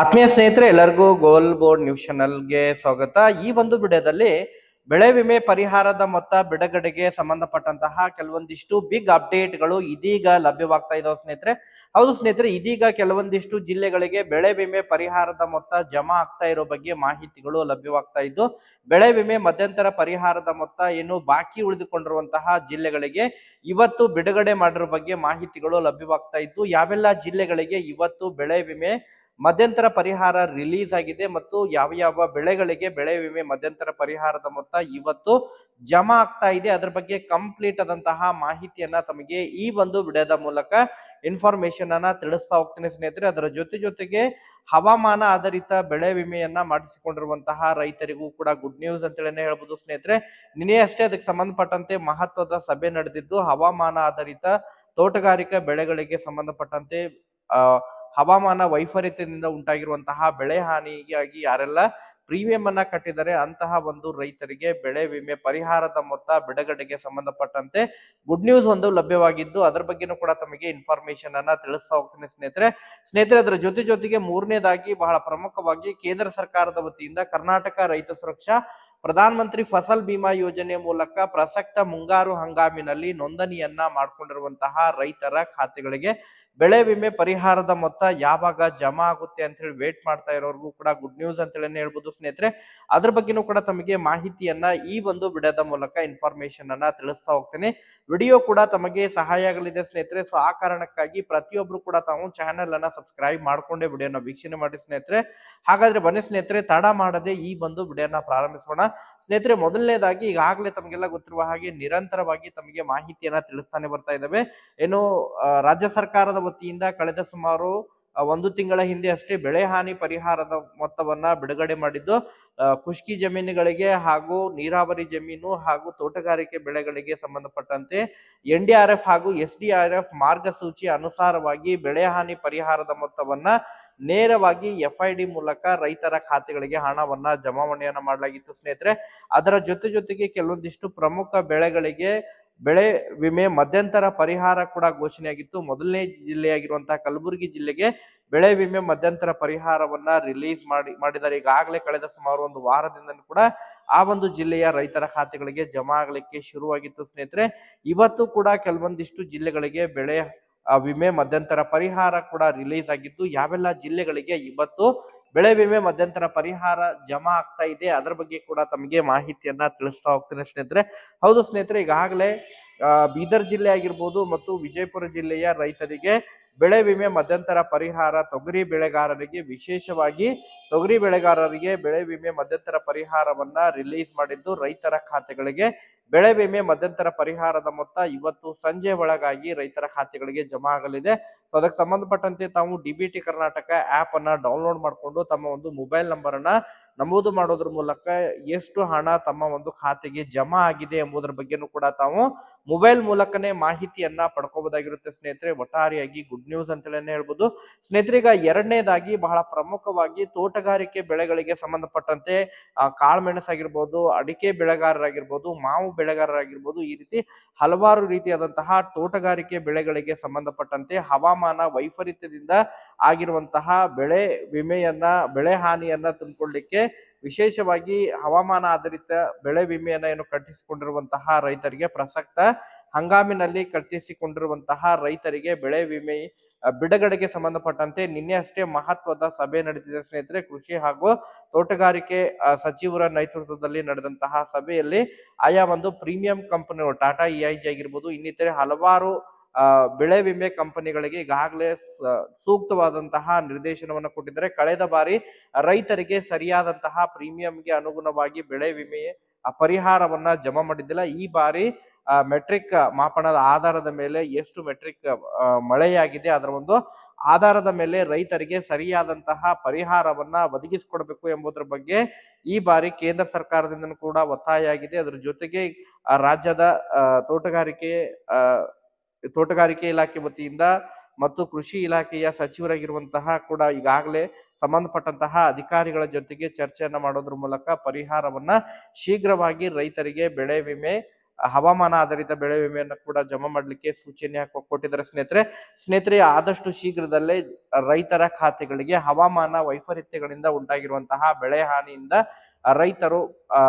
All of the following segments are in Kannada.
ಆತ್ಮೀಯ ಸ್ನೇಹಿತರೆ, ಎಲ್ಲರಿಗೂ ಗೋಲ್ ಬೋರ್ಡ್ ನ್ಯೂಸ್ ಚಾನಲ್ಗೆ ಸ್ವಾಗತ. ಈ ಒಂದು ವಿಡಿಯೋದಲ್ಲಿ ಬೆಳೆ ವಿಮೆ ಪರಿಹಾರದ ಮೊತ್ತ, ಬಿಡುಗಡೆಗೆ ಸಂಬಂಧಪಟ್ಟಂತಹ ಕೆಲವೊಂದಿಷ್ಟು ಬಿಗ್ ಅಪ್ಡೇಟ್ಗಳು ಇದೀಗ ಲಭ್ಯವಾಗ್ತಾ ಇದಾವೆ ಸ್ನೇಹಿತರೆ. ಹೌದು ಸ್ನೇಹಿತರೆ, ಇದೀಗ ಕೆಲವೊಂದಿಷ್ಟು ಜಿಲ್ಲೆಗಳಿಗೆ ಬೆಳೆ ವಿಮೆ ಪರಿಹಾರದ ಮೊತ್ತ ಜಮಾ ಆಗ್ತಾ ಇರೋ ಬಗ್ಗೆ ಮಾಹಿತಿಗಳು ಲಭ್ಯವಾಗ್ತಾ ಇದ್ದು, ಬೆಳೆ ವಿಮೆ ಮಧ್ಯಂತರ ಪರಿಹಾರದ ಮೊತ್ತ ಏನು ಬಾಕಿ ಉಳಿದುಕೊಂಡಿರುವಂತಹ ಜಿಲ್ಲೆಗಳಿಗೆ ಇವತ್ತು ಬಿಡುಗಡೆ ಮಾಡಿರೋ ಬಗ್ಗೆ ಮಾಹಿತಿಗಳು ಲಭ್ಯವಾಗ್ತಾ ಇದ್ದು, ಯಾವೆಲ್ಲ ಜಿಲ್ಲೆಗಳಿಗೆ ಇವತ್ತು ಬೆಳೆ ವಿಮೆ ಮಧ್ಯಂತರ ಪರಿಹಾರ ರಿಲೀಸ್ ಆಗಿದೆ ಮತ್ತು ಯಾವ ಯಾವ ಬೆಳೆಗಳಿಗೆ ಬೆಳೆ ವಿಮೆ ಮಧ್ಯಂತರ ಪರಿಹಾರದ ಮೊತ್ತ ಇವತ್ತು ಜಮಾ ಆಗ್ತಾ ಇದೆ. ಅದರ ಬಗ್ಗೆ ಕಂಪ್ಲೀಟ್ ಆದಂತಹ ಮಾಹಿತಿಯನ್ನ ತಮಗೆ ಈ ಒಂದು ವಿಡಿಯೋದ ಮೂಲಕ ಇನ್ಫಾರ್ಮೇಶನ್ ಅನ್ನ ತಿಳಿಸ್ತಾ ಹೋಗ್ತೇನೆ ಸ್ನೇಹಿತರೆ. ಅದರ ಜೊತೆ ಜೊತೆಗೆ ಹವಾಮಾನ ಆಧಾರಿತ ಬೆಳೆ ವಿಮೆಯನ್ನ ಮಾಡಿಸಿಕೊಂಡಿರುವಂತಹ ರೈತರಿಗೂ ಕೂಡ ಗುಡ್ ನ್ಯೂಸ್ ಅಂತೇಳಿ ಹೇಳ್ಬೋದು ಸ್ನೇಹಿತರೆ. ನಿನ್ನೆ ಅಷ್ಟೇ ಅದಕ್ಕೆ ಸಂಬಂಧಪಟ್ಟಂತೆ ಮಹತ್ವದ ಸಭೆ ನಡೆದಿದ್ದು ಹವಾಮಾನ ಆಧಾರಿತ ತೋಟಗಾರಿಕಾ ಬೆಳೆಗಳಿಗೆ ಸಂಬಂಧಪಟ್ಟಂತೆ, ಆ ಹವಾಮಾನ ವೈಪರೀತ್ಯದಿಂದ ಉಂಟಾಗಿರುವಂತಹ ಬೆಳೆ ಹಾನಿಗಾಗಿ ಯಾರೆಲ್ಲ ಪ್ರೀಮಿಯಂ ಅನ್ನ ಕಟ್ಟಿದರೆ ಅಂತಹ ಒಂದು ರೈತರಿಗೆ ಬೆಳೆ ವಿಮೆ ಪರಿಹಾರದ ಮೊತ್ತ ಬಿಡುಗಡೆಗೆ ಸಂಬಂಧಪಟ್ಟಂತೆ ಗುಡ್ ನ್ಯೂಸ್ ಒಂದು ಲಭ್ಯವಾಗಿದ್ದು, ಅದರ ಬಗ್ಗೆನೂ ಕೂಡ ತಮಗೆ ಇನ್ಫಾರ್ಮೇಶನ್ ಅನ್ನ ತಿಳಿಸ್ತಾ ಹೋಗ್ತೀನಿ ಸ್ನೇಹಿತರೆ. ಸ್ನೇಹಿತರೆ, ಅದರ ಜೊತೆ ಜೊತೆಗೆ ಮೂರನೇದಾಗಿ ಬಹಳ ಪ್ರಮುಖವಾಗಿ ಕೇಂದ್ರ ಸರ್ಕಾರದ ವತಿಯಿಂದ ಕರ್ನಾಟಕ ರೈತ ಸುರಕ್ಷಾ ಪ್ರಧಾನ ಮಂತ್ರಿ ಫಸಲ್ ಬಿಮಾ ಯೋಜನೆ ಮೂಲಕ ಪ್ರಸಕ್ತ ಮುಂಗಾರು ಹಂಗಾಮಿನಲ್ಲಿ ನೋಂದಣಿಯನ್ನ ಮಾಡ್ಕೊಂಡಿರುವಂತಹ ರೈತರ ಖಾತೆಗಳಿಗೆ ಬೆಳೆ ವಿಮೆ ಪರಿಹಾರದ ಮೊತ್ತ ಯಾವಾಗ ಜಮಾ ಆಗುತ್ತೆ ಅಂತ ಹೇಳಿ ವೇಟ್ ಮಾಡ್ತಾ ಇರೋರ್ಗೂ ಕೂಡ ಗುಡ್ ನ್ಯೂಸ್ ಅಂತ ಹೇಳಿ ಹೇಳ್ಬೋದು ಸ್ನೇಹಿತರೆ. ಅದ್ರ ಬಗ್ಗೆನೂ ಕೂಡ ತಮಗೆ ಮಾಹಿತಿಯನ್ನ ಈ ಒಂದು ವಿಡಿಯೋದ ಮೂಲಕ ಇನ್ಫಾರ್ಮೇಶನ್ ಅನ್ನ ತಿಳಿಸ್ತಾ ಹೋಗ್ತೇನೆ. ವಿಡಿಯೋ ಕೂಡ ತಮಗೆ ಸಹಾಯ ಆಗಲಿದೆ ಸ್ನೇಹಿತರೆ. ಸೊ ಆ ಕಾರಣಕ್ಕಾಗಿ ಪ್ರತಿಯೊಬ್ರು ಕೂಡ ತಾವು ಚಾನೆಲ್ ಅನ್ನ ಸಬ್ಸ್ಕ್ರೈಬ್ ಮಾಡ್ಕೊಂಡೇ ವಿಡಿಯೋನ ವೀಕ್ಷಣೆ ಮಾಡಿ ಸ್ನೇಹಿತರೆ. ಹಾಗಾದ್ರೆ ಬನ್ನಿ ಸ್ನೇಹಿತರೆ, ತಡ ಮಾಡದೆ ಈ ಒಂದು ವಿಡಿಯೋನ ಪ್ರಾರಂಭಿಸೋಣ. ಸ್ನೇಹಿತರೆ, ಮೊದಲನೇದಾಗಿ ಈಗಾಗಲೇ ತಮಗೆಲ್ಲ ಗೊತ್ತಿರುವ ಹಾಗೆ ನಿರಂತರವಾಗಿ ತಮಗೆ ಮಾಹಿತಿಯನ್ನ ತಿಳಿಸ್ತಾನೆ ಬರ್ತಾ ಇದ್ದಾವೆ. ಏನು ರಾಜ್ಯ ಸರ್ಕಾರದ ವತಿಯಿಂದ ಕಳೆದ ಸುಮಾರು ಒಂದು ತಿಂಗಳ ಹಿಂದೆ ಅಷ್ಟೇ ಬೆಳೆ ಹಾನಿ ಪರಿಹಾರದ ಮೊತ್ತವನ್ನ ಬಿಡುಗಡೆ ಮಾಡಿದ್ದು ಖುಷ್ಕಿ ಜಮೀನುಗಳಿಗೆ ಹಾಗೂ ನೀರಾವರಿ ಜಮೀನು ಹಾಗೂ ತೋಟಗಾರಿಕೆ ಬೆಳೆಗಳಿಗೆ ಸಂಬಂಧಪಟ್ಟಂತೆ ಎನ್ ಹಾಗೂ ಎಸ್ ಡಿ ಆರ್ ಎಫ್ ಮಾರ್ಗಸೂಚಿ ಅನುಸಾರವಾಗಿ ಬೆಳೆ ಹಾನಿ ಪರಿಹಾರದ ಮೊತ್ತವನ್ನ ನೇರವಾಗಿ ಎಫ್ ಐ ಡಿ ಮೂಲಕ ರೈತರ ಖಾತೆಗಳಿಗೆ ಹಣವನ್ನ ಜಮಾವಣೆಯನ್ನ ಮಾಡಲಾಗಿತ್ತು ಸ್ನೇಹಿತರೆ. ಅದರ ಜೊತೆ ಜೊತೆಗೆ ಕೆಲವೊಂದಿಷ್ಟು ಪ್ರಮುಖ ಬೆಳೆಗಳಿಗೆ ಬೆಳೆ ವಿಮೆ ಮಧ್ಯಂತರ ಪರಿಹಾರ ಕೂಡ ಘೋಷಣೆಯಾಗಿತ್ತು. ಮೊದಲನೇ ಜಿಲ್ಲೆಯಾಗಿರುವಂತಹ ಕಲಬುರಗಿ ಜಿಲ್ಲೆಗೆ ಬೆಳೆ ವಿಮೆ ಮಧ್ಯಂತರ ಪರಿಹಾರವನ್ನ ರಿಲೀಸ್ ಮಾಡಿ, ಮಾಡಿದ್ದಾರೆ. ಈಗಾಗಲೇ ಕಳೆದ ಸುಮಾರು ಒಂದು ವಾರದಿಂದ ಕೂಡ ಆ ಒಂದು ಜಿಲ್ಲೆಯ ರೈತರ ಖಾತೆಗಳಿಗೆ ಜಮಾ ಆಗಲಿಕ್ಕೆ ಶುರುವಾಗಿತ್ತು ಸ್ನೇಹಿತರೆ. ಇವತ್ತು ಕೂಡ ಕೆಲವೊಂದಿಷ್ಟು ಜಿಲ್ಲೆಗಳಿಗೆ ಬೆಳೆ ವಿಮೆ ಮಧ್ಯಂತರ ಪರಿಹಾರ ಕೂಡ ರಿಲೀಸ್ ಆಗಿದ್ದು, ಯಾವೆಲ್ಲ ಜಿಲ್ಲೆಗಳಿಗೆ ಇವತ್ತು ಬೆಳೆ ವಿಮೆ ಮಧ್ಯಂತರ ಪರಿಹಾರ ಜಮಾ ಆಗ್ತಾ ಇದೆ, ಅದರ ಬಗ್ಗೆ ಕೂಡ ತಮಗೆ ಮಾಹಿತಿಯನ್ನ ತಿಳಿಸ್ತಾ ಹೋಗ್ತೇನೆ ಸ್ನೇಹಿತರೆ. ಹೌದು ಸ್ನೇಹಿತರೆ, ಈಗಾಗಲೇ ಬೀದರ್ ಜಿಲ್ಲೆ ಆಗಿರ್ಬೋದು ಮತ್ತು ವಿಜಯಪುರ ಜಿಲ್ಲೆಯ ರೈತರಿಗೆ ಬೆಳೆ ವಿಮೆ ಮಧ್ಯಂತರ ಪರಿಹಾರ, ತೊಗರಿ ಬೆಳೆಗಾರರಿಗೆ ವಿಶೇಷವಾಗಿ ತೊಗರಿ ಬೆಳೆಗಾರರಿಗೆ ಬೆಳೆ ವಿಮೆ ಮಧ್ಯಂತರ ಪರಿಹಾರವನ್ನ ರಿಲೀಸ್ ಮಾಡಿದ್ದು ರೈತರ ಖಾತೆಗಳಿಗೆ ಬೆಳೆ ವಿಮೆ ಮಧ್ಯಂತರ ಪರಿಹಾರದ ಮೊತ್ತ ಇವತ್ತು ಸಂಜೆ ಒಳಗಾಗಿ ರೈತರ ಖಾತೆಗಳಿಗೆ ಜಮಾ ಆಗಲಿದೆ. ಸೊ ಅದಕ್ಕೆ ಸಂಬಂಧಪಟ್ಟಂತೆ ತಾವು ಡಿಬಿಟಿ ಕರ್ನಾಟಕ ಆಪ್ ಅನ್ನ ಡೌನ್ಲೋಡ್ ಮಾಡಿಕೊಂಡು ತಮ್ಮ ಒಂದು ಮೊಬೈಲ್ ನಂಬರ್ ಅನ್ನ ನಮೂದು ಮಾಡೋದ್ರ ಮೂಲಕ ಎಷ್ಟು ಹಣ ತಮ್ಮ ಒಂದು ಖಾತೆಗೆ ಜಮಾ ಆಗಿದೆ ಎಂಬುದರ ಬಗ್ಗೆನೂ ಕೂಡ ತಾವು ಮೊಬೈಲ್ ಮೂಲಕನೇ ಮಾಹಿತಿಯನ್ನ ಪಡ್ಕೋಬಹುದಾಗಿರುತ್ತೆ ಸ್ನೇಹಿತರೆ. ಒಟ್ಟಾರೆಯಾಗಿ ಗುಡ್ ನ್ಯೂಸ್ ಅಂತೇಳಿ ಹೇಳ್ಬೋದು. ಸ್ನೇಹಿತರೆ ಈಗ ಎರಡನೇದಾಗಿ ಬಹಳ ಪ್ರಮುಖವಾಗಿ ತೋಟಗಾರಿಕೆ ಬೆಳೆಗಳಿಗೆ ಸಂಬಂಧಪಟ್ಟಂತೆ ಆ, ಕಾಳುಮೆಣಸು ಆಗಿರ್ಬೋದು ಅಡಿಕೆ ಬೆಳೆಗಾರರಾಗಿರ್ಬೋದು ಮಾವು ಬೆಳೆಗಾರರಾಗಿರ್ಬೋದು ಈ ರೀತಿ ಹಲವಾರು ರೀತಿಯಾದಂತಹ ತೋಟಗಾರಿಕೆ ಬೆಳೆಗಳಿಗೆ ಸಂಬಂಧಪಟ್ಟಂತೆ ಹವಾಮಾನ ವೈಪರೀತ್ಯದಿಂದ ಆಗಿರುವಂತಹ ಬೆಳೆ ವಿಮೆಯನ್ನ ಬೆಳೆ ಹಾನಿಯನ್ನ ತುಂಬಿಕೊಳ್ಳಿಕ್ಕೆ ವಿಶೇಷವಾಗಿ ಹವಾಮಾನ ಆಧಾರಿತ ಬೆಳೆ ವಿಮೆಯನ್ನ ಏನು ಕಟ್ಟಿಸಿಕೊಂಡಿರುವಂತಹ ರೈತರಿಗೆ ಪ್ರಸಕ್ತ ಹಂಗಾಮಿನಲ್ಲಿ ಕಟ್ಟಿಸಿಕೊಂಡಿರುವಂತಹ ರೈತರಿಗೆ ಬೆಳೆ ವಿಮೆ ಬಿಡುಗಡೆಗೆ ಸಂಬಂಧಪಟ್ಟಂತೆ ನಿನ್ನೆ ಅಷ್ಟೇ ಮಹತ್ವದ ಸಭೆ ನಡೆದಿದೆ ಸ್ನೇಹಿತರೆ. ಕೃಷಿ ಹಾಗೂ ತೋಟಗಾರಿಕೆ ಸಚಿವರ ನೇತೃತ್ವದಲ್ಲಿ ನಡೆದಂತಹ ಸಭೆಯಲ್ಲಿ ಆಯಾ ಒಂದು ಪ್ರೀಮಿಯಂ ಕಂಪನಿಗಳು ಟಾಟಾ ಇ ಐ ಜಿ ಆಗಿರ್ಬೋದು, ಇನ್ನಿತರೆ ಹಲವಾರು ಬೆಳೆ ವಿಮೆ ಕಂಪನಿಗಳಿಗೆ ಈಗಾಗಲೇ ಸೂಕ್ತವಾದಂತಹ ನಿರ್ದೇಶನವನ್ನು ಕೊಟ್ಟಿದ್ದಾರೆ. ಕಳೆದ ಬಾರಿ ರೈತರಿಗೆ ಸರಿಯಾದಂತಹ ಪ್ರೀಮಿಯಂಗೆ ಅನುಗುಣವಾಗಿ ಬೆಳೆ ವಿಮೆ ಪರಿಹಾರವನ್ನ ಜಮಾ ಮಾಡಿದ್ದಿಲ್ಲ. ಈ ಬಾರಿ ಮೆಟ್ರಿಕ್ ಮಾಪನದ ಆಧಾರದ ಮೇಲೆ ಎಷ್ಟು ಮೆಟ್ರಿಕ್ ಮಳೆಯಾಗಿದೆ, ಅದರ ಒಂದು ಆಧಾರದ ಮೇಲೆ ರೈತರಿಗೆ ಸರಿಯಾದಂತಹ ಪರಿಹಾರವನ್ನ ಒದಗಿಸಿಕೊಡ್ಬೇಕು ಎಂಬುದರ ಬಗ್ಗೆ ಈ ಬಾರಿ ಕೇಂದ್ರ ಸರ್ಕಾರದಿಂದ ಕೂಡ ಒತ್ತಾಯ ಆಗಿದೆ. ಅದರ ಜೊತೆಗೆ ರಾಜ್ಯದ ತೋಟಗಾರಿಕೆ ತೋಟಗಾರಿಕೆ ಇಲಾಖೆ ವತಿಯಿಂದ ಮತ್ತು ಕೃಷಿ ಇಲಾಖೆಯ ಸಚಿವರಾಗಿರುವಂತಹ ಕೂಡ ಈಗಾಗಲೇ ಸಂಬಂಧಪಟ್ಟಂತಹ ಅಧಿಕಾರಿಗಳ ಜೊತೆಗೆ ಚರ್ಚೆಯನ್ನ ಮಾಡೋದ್ರ ಮೂಲಕ ಪರಿಹಾರವನ್ನ ಶೀಘ್ರವಾಗಿ ರೈತರಿಗೆ ಬೆಳೆ ವಿಮೆ, ಹವಾಮಾನ ಆಧಾರಿತ ಬೆಳೆ ವಿಮೆಯನ್ನು ಕೂಡ ಜಮಾ ಮಾಡಲಿಕ್ಕೆ ಸೂಚನೆ ಕೊಟ್ಟಿದ್ದಾರೆ ಸ್ನೇಹಿತರೆ. ಸ್ನೇಹಿತರೆ, ಆದಷ್ಟು ಶೀಘ್ರದಲ್ಲೇ ರೈತರ ಖಾತೆಗಳಿಗೆ ಹವಾಮಾನ ವೈಪರೀತ್ಯಗಳಿಂದ ಉಂಟಾಗಿರುವಂತಹ ಬೆಳೆ ಹಾನಿಯಿಂದ ರೈತರು, ಆ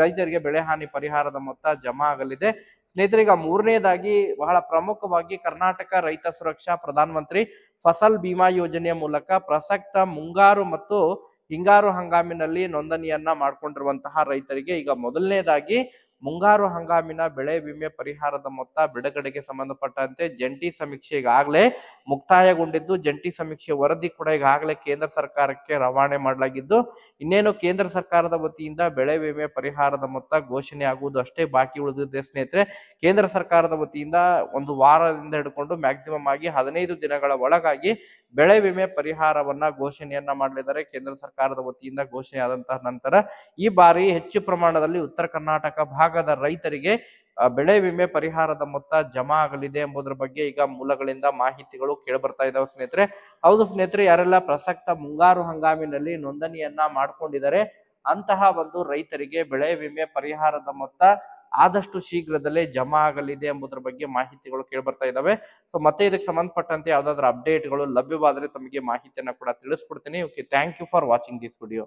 ರೈತರಿಗೆ ಬೆಳೆ ಹಾನಿ ಪರಿಹಾರದ ಮೊತ್ತ ಜಮಾ ಆಗಲಿದೆ. ಈಗ ಮೂರನೇದಾಗಿ ಬಹಳ ಪ್ರಮುಖವಾಗಿ ಕರ್ನಾಟಕ ರೈತ ಸುರಕ್ಷಾ ಪ್ರಧಾನ ಮಂತ್ರಿ ಫಸಲ್ ಬಿಮಾ ಯೋಜನೆಯ ಮೂಲಕ ಪ್ರಸಕ್ತ ಮುಂಗಾರು ಮತ್ತು ಹಿಂಗಾರು ಹಂಗಾಮಿನಲ್ಲಿ ನೋಂದಣಿಯನ್ನ ಮಾಡ್ಕೊಂಡಿರುವಂತಹ ರೈತರಿಗೆ ಈಗ ಮೊದಲನೇದಾಗಿ ಮುಂಗಾರು ಹಂಗಾಮಿನ ಬೆಳೆ ವಿಮೆ ಪರಿಹಾರದ ಮೊತ್ತ ಬಿಡುಗಡೆಗೆ ಸಂಬಂಧಪಟ್ಟಂತೆ ಜಂಟಿ ಸಮೀಕ್ಷೆ ಈಗಾಗಲೇ ಮುಕ್ತಾಯಗೊಂಡಿದ್ದು, ಜಂಟಿ ಸಮೀಕ್ಷೆ ವರದಿ ಕೂಡ ಈಗಾಗಲೇ ಕೇಂದ್ರ ಸರ್ಕಾರಕ್ಕೆ ರವಾನೆ ಮಾಡಲಾಗಿದ್ದು, ಇನ್ನೇನು ಕೇಂದ್ರ ಸರ್ಕಾರದ ವತಿಯಿಂದ ಬೆಳೆ ವಿಮೆ ಪರಿಹಾರದ ಮೊತ್ತ ಘೋಷಣೆ ಆಗುವುದು ಅಷ್ಟೇ ಬಾಕಿ ಉಳಿದಿದೆ ಸ್ನೇಹಿತರೆ. ಕೇಂದ್ರ ಸರ್ಕಾರದ ವತಿಯಿಂದ ಒಂದು ವಾರದಿಂದ ಹಿಡ್ಕೊಂಡು ಮ್ಯಾಕ್ಸಿಮಮ್ ಆಗಿ ಹದಿನೈದು ದಿನಗಳ ಒಳಗಾಗಿ ಬೆಳೆ ವಿಮೆ ಪರಿಹಾರವನ್ನ ಘೋಷಣೆಯನ್ನ ಮಾಡಲಿದ್ದಾರೆ. ಕೇಂದ್ರ ಸರ್ಕಾರದ ವತಿಯಿಂದ ಘೋಷಣೆ ಆದಂತಹ ನಂತರ ಈ ಬಾರಿ ಹೆಚ್ಚು ಪ್ರಮಾಣದಲ್ಲಿ ಉತ್ತರ ಕರ್ನಾಟಕ ಭಾಗದ ರೈತರಿಗೆ ಬೆಳೆ ವಿಮೆ ಪರಿಹಾರದ ಮೊತ್ತ ಜಮಾ ಆಗಲಿದೆ ಎಂಬುದರ ಬಗ್ಗೆ ಈಗ ಮೂಲಗಳಿಂದ ಮಾಹಿತಿಗಳು ಕೇಳಿಬರ್ತಾ ಇದಾವೆ ಸ್ನೇಹಿತರೆ. ಹೌದು ಸ್ನೇಹಿತರೆ, ಯಾರೆಲ್ಲ ಪ್ರಸಕ್ತ ಮುಂಗಾರು ಹಂಗಾಮಿನಲ್ಲಿ ನೋಂದಣಿಯನ್ನ ಮಾಡ್ಕೊಂಡಿದ್ದಾರೆ ಅಂತಹ ಒಂದು ರೈತರಿಗೆ ಬೆಳೆ ವಿಮೆ ಪರಿಹಾರದ ಮೊತ್ತ ಆದಷ್ಟು ಶೀಘ್ರದಲ್ಲೇ ಜಮಾ ಆಗಲಿದೆ ಎಂಬುದರ ಬಗ್ಗೆ ಮಾಹಿತಿಗಳು ಕೇಳಿಬರ್ತಾ ಇದ್ದಾವೆ ಸೊ ಮತ್ತೆ ಇದಕ್ಕೆ ಸಂಬಂಧಪಟ್ಟಂತೆ ಯಾವ್ದಾದ್ರು ಅಪ್ಡೇಟ್ಗಳು ಲಭ್ಯವಾದರೆ ತಮಗೆ ಮಾಹಿತಿಯನ್ನ ಕೂಡ ತಿಳಿಸ್ಕೊಡ್ತೀನಿ. Okay thank you for watching this video